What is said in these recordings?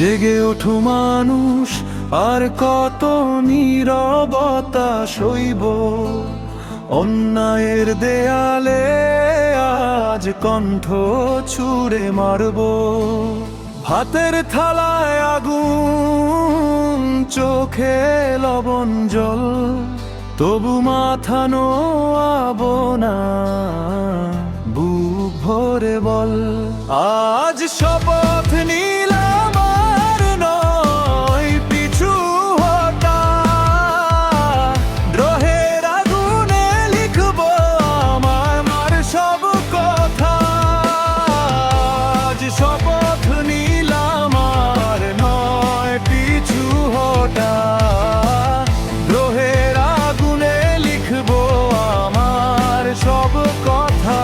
জেগে ওঠো মানুষ, আর কত নীরবতা সইব। অন্যায়ের দেয়ালে আজ কণ্ঠ ছুড়ে মারব। হাতের থালায় আগুন, চোখে লবণ জল। তবু মাথা নোয়াবো না, বুক ভরে বল। আজ শপথ নিলাম শপথ নিলাম আর নয় পিছু হটা। দ্রোহের আগুনে লিখব আমার সব কথা।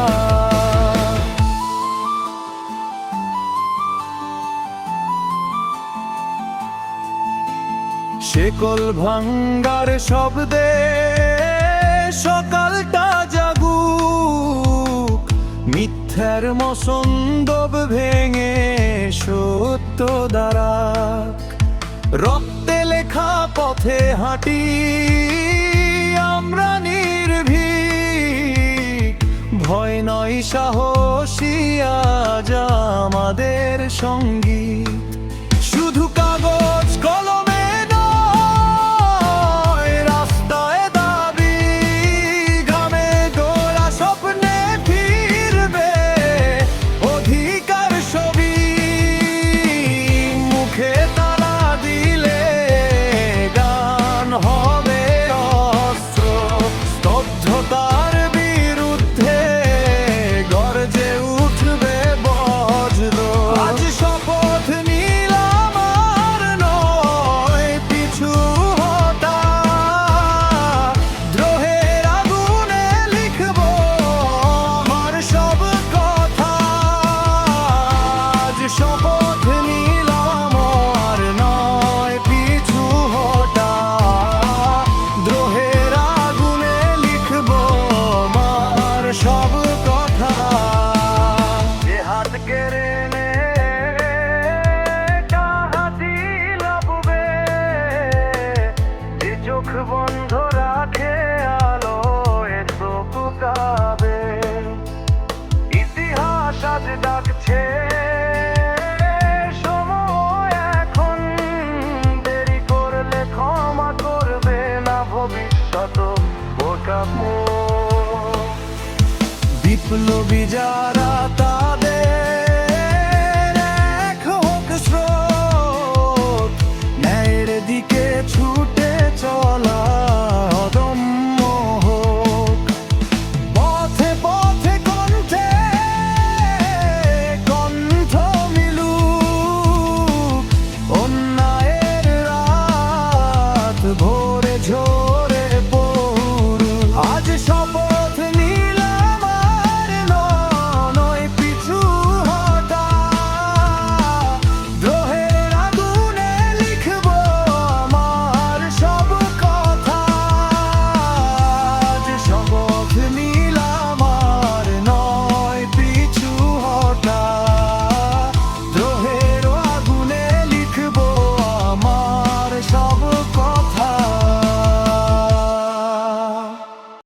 শেকল ভাঙ্গার শব্দে মিথ্যার মসন্দব ভেঙে সত্য দ্বারা রক্তে লেখা পথে হাঁটি আমরা নির্ভীক। ভয় নয় সাহসী আজ আমাদের সঙ্গী। চোখ বন্ধ রাখে আলো এ চোখ ইতিহাস আজ ডাকছে, সময় এখন। দেরি করলে ক্ষমা করবে না ভবিষ্যৎ বিপ্লবী যারা